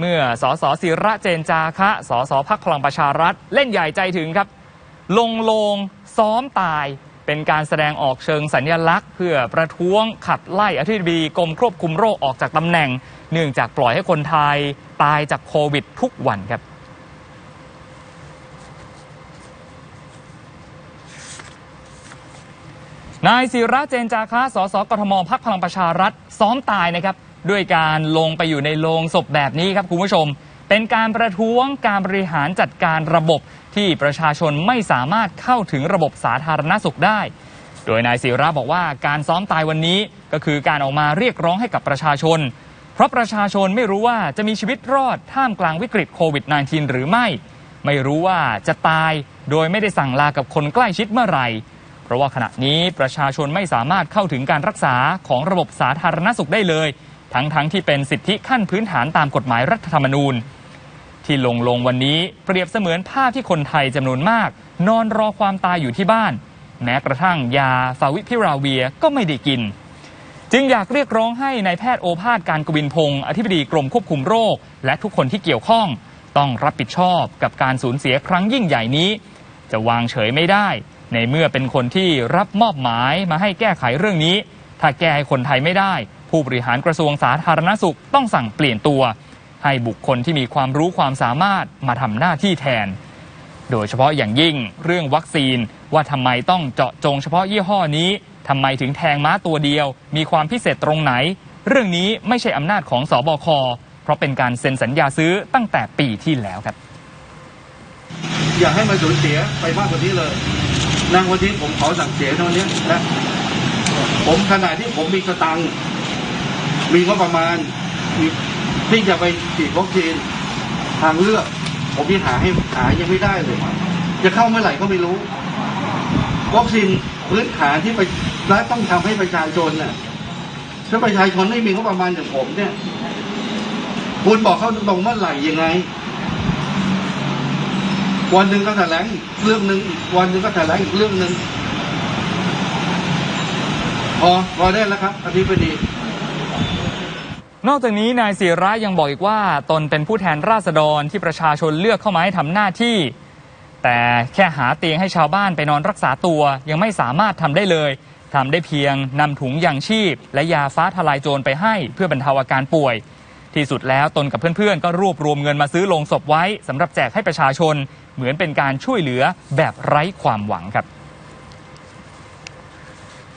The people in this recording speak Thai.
เมื่อสสศิระเจนจาคะสสพักพลังประชารัฐ เล่นใหญ่ใจถึงครับ ลงโลงซ้อมตายเป็นการแสดงออกเชิงสัญญลักษณ์ เพื่อประท้วงขับไล่อธิบดีกรมควบคุมโรคออกจากตำแหน่ง เนื่องจากปล่อยให้คนไทยตายจากโควิดทุกวันครับนายศิระเจนจาคะสสกทมพักพลังประชารัฐซ้อมตายนะครับ ด้วยการลงไปอยู่ในโลงศพแบบนี้ครับคุณผู้ชม เป็นการประท้วงการบริหารจัดการระบบที่ประชาชนไม่สามารถเข้าถึงระบบสาธารณสุขได้ โดยนายศิระบอกว่าการซ้อมตายวันนี้ก็คือการออกมาเรียกร้องให้กับประชาชน เพราะประชาชนไม่รู้ว่าจะมีชีวิตรอดท่ามกลางวิกฤตโควิด -19 หรือไม่ ไม่รู้ว่าจะตายโดยไม่ได้สั่งลากับคนใกล้ชิดเมื่อไหร่ เพราะว่าขณะนี้ประชาชนไม่สามารถเข้าถึงการรักษาของระบบสาธารณสุขได้เลย ทั้งๆทที่เป็นสิทธิขั้นพื้นฐานตามกฎหมายรัฐธรรมนูญ ที่ลงลงวันนี้เปรียบเสมือนภาพที่คนไทยจำนวนมาก นอนรอความตายอยู่ที่บ้าน แม้กระทั่งยาฟาวิพิราเวียก็ไม่ได้กิน จึงอยากเรียกร้องให้นายแพทย์โอภาสการกวินพงศ์อธิบดีกรมควบคุมโรค และทุกคนที่เกี่ยวข้อง ต้องรับผิดชอบกับการสูญเสียครั้งยิ่งใหญ่นี้ จะวางเฉยไม่ได้ ในเมื่อเป็นคนที่รับมอบหมายมาให้แก้ไขเรื่องนี้ ถ้าแก้ให้คนไทยไม่ได้ ผู้บริหารกระทรวงสาธารณสุขต้องสั่งเปลี่ยนตัว ให้บุคคลที่มีความรู้ความสามารถมาทำหน้าที่แทน โดยเฉพาะอย่างยิ่งเรื่องวัคซีนว่าทำไมต้องเจาะจงเฉพาะยี่ห้อนี้ทำไมถึงแทงม้าตัวเดียว มีความพิเศษตรงไหน เรื่องนี้ไม่ใช่อำนาจของสอบค เพราะเป็นการเซ็นสัญญาซื้อตั้งแต่ปีที่แล้วครับ อย่าให้มันสูญเสียไปมากกว่านี้เลยนะวันนี้ผมขอสั่งเสียเท่านี้นะผมขณะที่ผมมีสตังค์ มีงบประมาณที่จะไปฉีดวัคซีนทางเลือก ผมยังหาให้หายังไม่ได้เลย จะเข้าเมื่อไหร่ก็ไม่รู้ วัคซีนพื้นฐานที่ไปรัฐต้องทำให้ประชาชนน่ะถ้าประชาชนไม่มีงบประมาณอย่างผมเนี่ยคุณบอกเขาตรงเมื่อไหร่ยังไง วันหนึ่งก็แถลงเรื่องหนึ่งอีกวันหนึ่งก็แถลงอีกเรื่องหนึ่งพอพอได้แล้วครับอธิบดี นอกจากนี้นายศิระยังบอกอีกว่าตนเป็นผู้แทนราษฎรที่ประชาชนเลือกเข้ามาให้ทำหน้าที่ แต่แค่หาเตียงให้ชาวบ้านไปนอนรักษาตัวยังไม่สามารถทำได้เลยทำได้เพียงนำถุงยางชีพ และยาฟ้าทลายโจรไปให้เพื่อบรรเทาอาการป่วย ที่สุดแล้วตนกับเพื่อนๆ ก็รวบรวมเงินมาซื้อโลงศพไว้สำหรับแจกให้ประชาชนเหมือนเป็นการช่วยเหลือแบบไร้ความหวังครับ